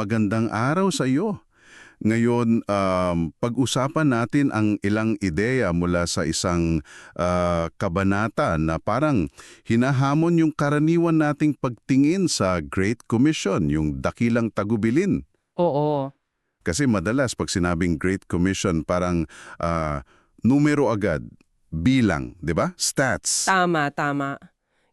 Magandang araw sa iyo. Ngayon, um, pag-usapan natin ang ilang ideya mula sa isang ah, kabanata na parang hinahamon yung karaniwan nating pagtingin sa Great Commission, yung dakilang tagubilin. Oo. Kasi madalas pag sinabing Great Commission, parang ah, numero agad, bilang, di ba? Stats. Tama, tama.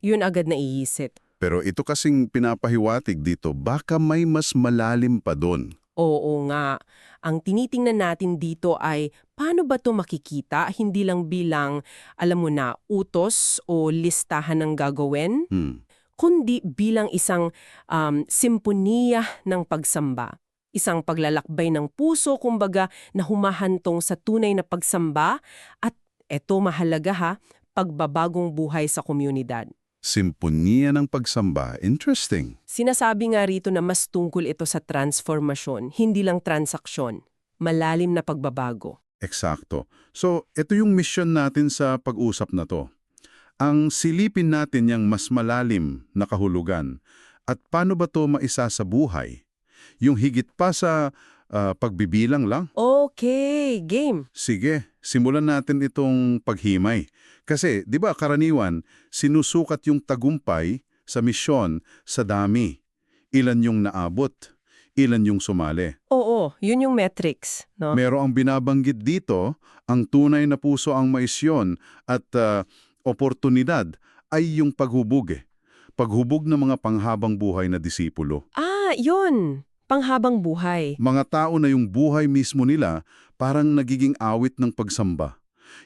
Yun agad naiisip. Pero ito kasing pinapahiwatig dito, baka may mas malalim pa doon. Oo nga. Ang tinitingnan natin dito ay paano ba to makikita hindi lang bilang, alam mo na, utos o listahan ng gagawin, Hmm. kundi bilang isang um, simponiya ng pagsamba. Isang paglalakbay ng puso, kumbaga, na humahantong sa tunay na pagsamba at eto mahalaga ha, pagbabagong buhay sa komunidad. Simponya ng pagsamba. Interesting. Sinasabi nga rito na mas tungkol ito sa transformasyon, hindi lang transaksyon. Malalim na pagbabago. Eksakto. So, ito yung mission natin sa pag-usap na to. Ang silipin natin yung mas malalim na kahulugan at paano ba to maisa sa buhay? Yung higit pa sa ah, pagbibilang lang? Okay, game. Sige, simulan natin itong paghimay. Kasi, di ba karaniwan, sinusukat yung tagumpay sa misyon sa dami. Ilan yung naabot, ilan yung sumali. Oo, yun yung metrics, no? Pero ang binabanggit dito, ang tunay na puso ang maisyon at ah, oportunidad ay yung paghubog eh. Paghubog ng mga panghabang buhay na disipulo. ah, yun. Panghabang buhay. Mga tao na yung buhay mismo nila parang nagiging awit ng pagsamba.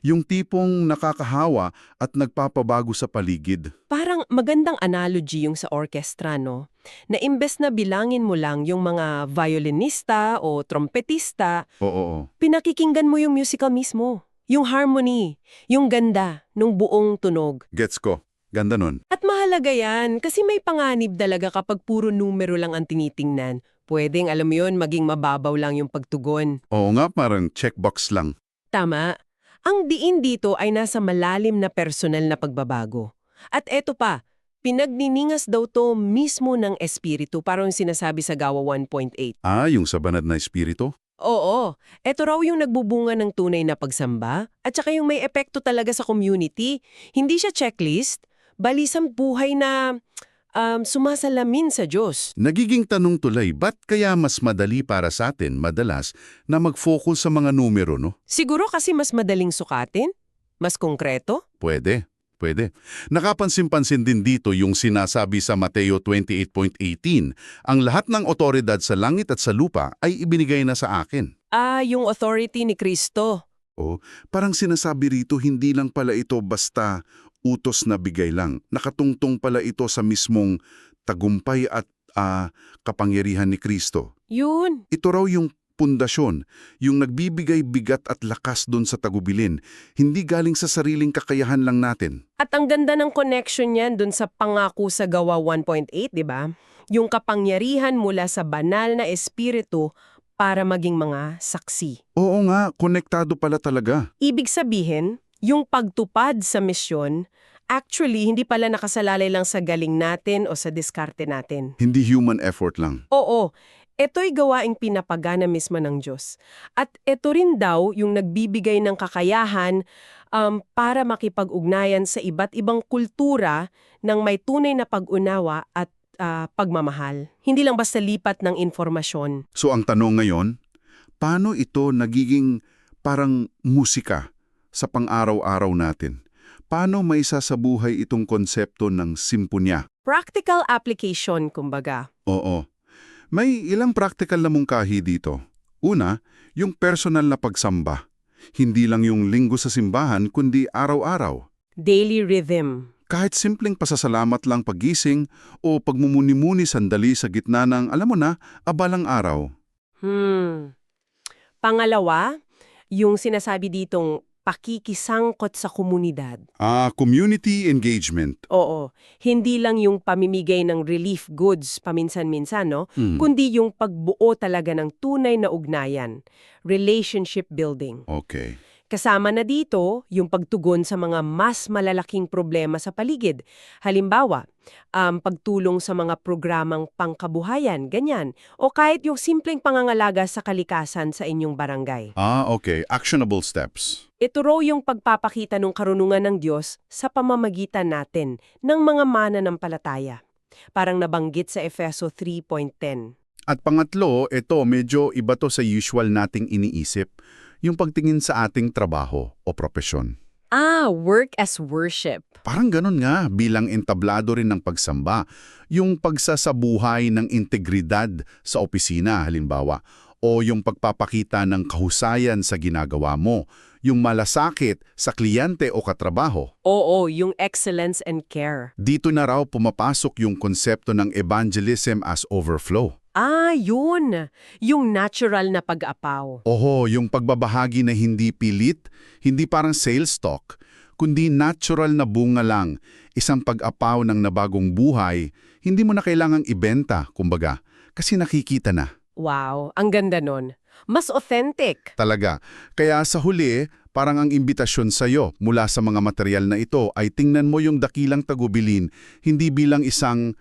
Yung tipong nakakahawa at nagpapabago sa paligid. Parang magandang analogy yung sa orkestra, no? Na imbes na bilangin mo lang yung mga violinista o trompetista, Oo, oo. pinakikinggan mo yung musical mismo. Yung harmony, yung ganda, nung buong tunog. Gets ko. Ganda nun. At mahalaga yan kasi may panganib talaga kapag puro numero lang ang tinitingnan. Pwedeng, alam mo yun, maging mababaw lang yung pagtugon. Oo nga, parang checkbox lang. Tama. Ang diin dito ay nasa malalim na personal na pagbabago. At eto pa, pinagniningas daw to mismo ng espiritu, parang sinasabi sa Gawa 1.8. Ah, yung sa banad na espiritu? Oo, eto raw yung nagbubunga ng tunay na pagsamba at saka yung may epekto talaga sa community. Hindi siya checklist, balisang buhay na um, sumasalamin sa Diyos. Nagiging tanong tuloy, ba't kaya mas madali para sa atin madalas na mag-focus sa mga numero, no? Siguro kasi mas madaling sukatin, mas konkreto. Pwede, pwede. Nakapansin-pansin din dito yung sinasabi sa Mateo 28.18, ang lahat ng otoridad sa langit at sa lupa ay ibinigay na sa akin. Ah, yung authority ni Kristo. O, parang sinasabi rito hindi lang pala ito basta utos na bigay lang. Nakatungtong pala ito sa mismong tagumpay at ah, kapangyarihan ni Kristo. Yun. Ito raw yung pundasyon, yung nagbibigay bigat at lakas doon sa tagubilin, hindi galing sa sariling kakayahan lang natin. At ang ganda ng connection niyan dun sa pangako sa Gawa 1.8, di ba? Yung kapangyarihan mula sa banal na espiritu para maging mga saksi. Oo nga, konektado pala talaga. Ibig sabihin, yung pagtupad sa misyon, actually hindi pala nakasalalay lang sa galing natin o sa diskarte natin. Hindi human effort lang. Oo, ito'y gawaing pinapagana mismo ng Diyos. At ito rin daw yung nagbibigay ng kakayahan um, para makipag-ugnayan sa iba't ibang kultura ng may tunay na pag-unawa at ah, pagmamahal. Hindi lang basta lipat ng informasyon. So ang tanong ngayon, paano ito nagiging parang musika sa pang-araw-araw natin? Paano may sasabuhay itong konsepto ng simponya? Practical application, kumbaga. Oo. May ilang practical na mungkahi dito. Una, yung personal na pagsamba. Hindi lang yung linggo sa simbahan, kundi araw-araw. Daily rhythm. Kahit simpleng pasasalamat lang pagising o pagmumuni-muni sandali sa gitna ng, alam mo na, abalang araw. Hmm. Pangalawa, yung sinasabi ditong pakikisangkot sa komunidad. Ah, community engagement. Oo, hindi lang yung pamimigay ng relief goods paminsan-minsan, no? Hmm. Kundi yung pagbuo talaga ng tunay na ugnayan, relationship building. Okay. Kasama na dito yung pagtugon sa mga mas malalaking problema sa paligid. Halimbawa, um, pagtulong sa mga programang pangkabuhayan, ganyan. O kahit yung simpleng pangangalaga sa kalikasan sa inyong barangay. Ah, okay. Actionable steps. Ito raw yung pagpapakita ng karunungan ng Diyos sa pamamagitan natin ng mga mananampalataya. Parang nabanggit sa Efeso 3.10. At pangatlo, ito medyo iba to sa usual nating iniisip, yung pagtingin sa ating trabaho o propesyon. Ah, work as worship. Parang ganun nga bilang entablado rin ng pagsamba, yung pagsasabuhay ng integridad sa opisina halimbawa, o yung pagpapakita ng kahusayan sa ginagawa mo, yung malasakit sa kliyente o katrabaho. Oo, yung excellence and care. Dito na raw pumapasok yung konsepto ng evangelism as overflow. Ah, yun. Yung natural na pag-apaw. Oho, yung pagbabahagi na hindi pilit, hindi parang sales talk, kundi natural na bunga lang, isang pag-apaw ng nabagong buhay, hindi mo na kailangang ibenta, kumbaga, kasi nakikita na. Wow, ang ganda nun. Mas authentic. Talaga. Kaya sa huli, parang ang imbitasyon sa'yo mula sa mga material na ito ay tingnan mo yung dakilang tagubilin, hindi bilang isang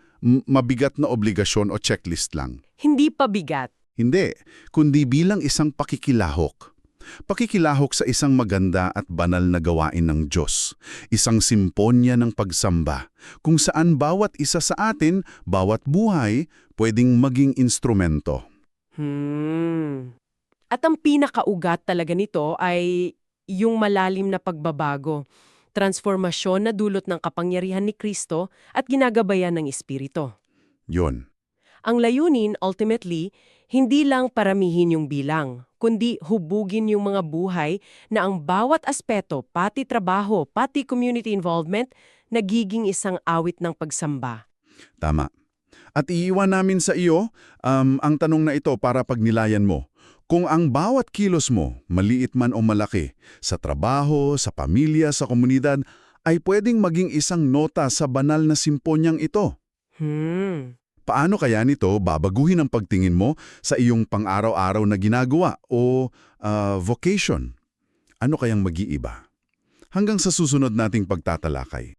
mabigat na obligasyon o checklist lang. Hindi pa bigat. Hindi, kundi bilang isang pakikilahok. Pakikilahok sa isang maganda at banal na gawain ng Diyos. Isang simponya ng pagsamba, kung saan bawat isa sa atin, bawat buhay, pwedeng maging instrumento. Hmm. At ang pinakaugat talaga nito ay yung malalim na pagbabago, transformasyon na dulot ng kapangyarihan ni Kristo at ginagabayan ng Espiritu. Yon. Ang layunin, ultimately, hindi lang paramihin yung bilang, kundi hubugin yung mga buhay na ang bawat aspeto, pati trabaho, pati community involvement, nagiging isang awit ng pagsamba. Tama. At iiwan namin sa iyo um, ang tanong na ito para pagnilayan mo. Kung ang bawat kilos mo, maliit man o malaki, sa trabaho, sa pamilya, sa komunidad, ay pwedeng maging isang nota sa banal na simponyang ito. Hmm. Paano kaya nito babaguhin ang pagtingin mo sa iyong pang-araw-araw na ginagawa o ah, vocation? Ano kayang mag-iiba? Hanggang sa susunod nating pagtatalakay.